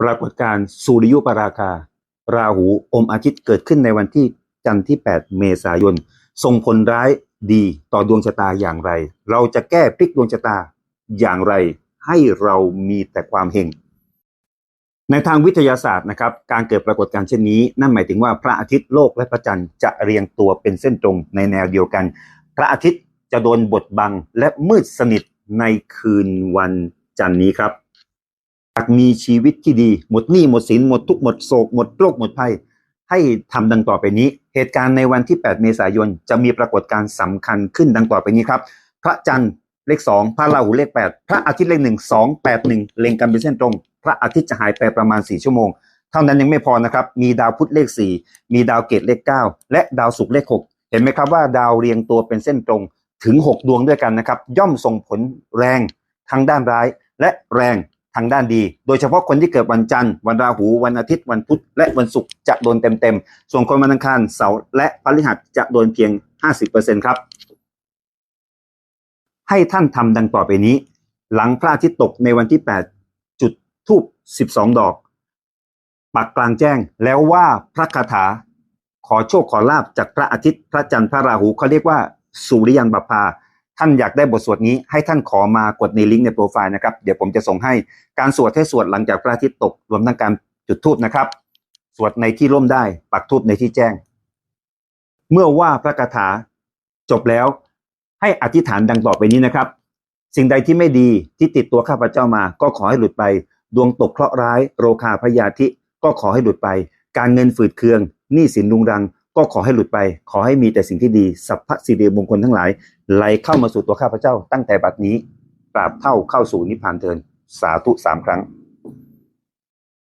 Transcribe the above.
ปรากฏการณ์สุริยุปราคา ราหูอมอาทิตย์เกิดขึ้นในวันที่จันทร์ที่ 8 เมษายนส่งผลร้ายดีต่อดวงชะตาอย่างไร เราจะแก้พลิกดวงชะตาอย่างไร ให้เรามีแต่ความเฮงในทางวิทยาศาสตร์นะครับ การเกิดปรากฏการณ์เช่นนี้ นั่นหมายถึงว่าพระอาทิตย์โลกและพระจันทร์จะเรียงตัวเป็นเส้นตรงในแนวเดียวกัน พระอาทิตย์จะโดนบดบังและมืดสนิทในคืนวันจันทร์นี้ครับากมีชีวิตที่ดี หมดหนี้หมดสินหมดทุกข์หมดโศกหมดโรคหมดภัย ให้ทำดังต่อไปนี้ เหตุการณ์ในวันที่ 8 เมษายนจะมีปรากฏการณ์สำคัญขึ้นดังต่อไปนี้ครับ พระจันทร์เลข 2 พระราหูเลข 8 พระอาทิตย์เลข 1 2 8 1 เล็งกันเป็นเส้นตรง พระอาทิตย์จะหายไปประมาณ 4 ชั่วโมง เท่านั้นยังไม่พอนะครับ มีดาวพุธเลข 4 มีดาวเกตเลข 9 และดาวศุกร์เลข 6 เห็นไหมครับว่าดาวเรียงตัวเป็นเส้นตรงถึง 6 ดวงด้วยกันนะครับ ย่อมส่งผลแรงทางด้านร้ายและแรง ทางด้านดี โดยเฉพาะคนที่เกิดวันจันทร์ วันราหู วันอาทิตย์ วันพุธ และวันศุกร์จะโดนเต็มๆ ส่วนคนวันอังคาร เสาร์และพฤหัสจะโดนเพียง 50%ครับ ให้ท่านทำดังต่อไปนี้ หลังพระอาทิตย์ตกในวันที่ 8 จุดทูบ12 ดอก ปักกลางแจ้ง แล้วว่าพระคาถา ขอโชคขอลาบจากพระอาทิตย์ พระจันทร์ พระราหูเขาเรียกว่า สุริยันบพา ท่านอยากได้บทสวดนี้ให้ท่านขอมากดในลิงก์ในโปรไฟล์นะครับ เดี๋ยวผมจะส่งให้การสวดให้สวดหลังจากพระอาทิตย์ตกรวมทั้งการจุดธูปนะครับ สวดในที่ร่มได้ปักธูปในที่แจ้ง เมื่อว่าพระคาถาจบแล้วให้อธิษฐานดังต่อไปนี้นะครับ สิ่งใดที่ไม่ดีที่ติดตัวข้าพเจ้ามา ก็ขอให้หลุดไป ดวงตกเคราะห์ร้าย โรคาพยาธิก็ขอให้หลุดไป การเงินฝืดเคืองหนี้สินรุงรัง ก็ขอให้หลุดไป ขอให้มีแต่สิ่งที่ดีสัพพะสิริมงคลทั้งหลายไหลเข้ามาสู่ตัวข้าพเจ้า ตั้งแต่บัดนี้ตราบเท่าเข้าสู่นิพพานเทินสาธุสามครั้ง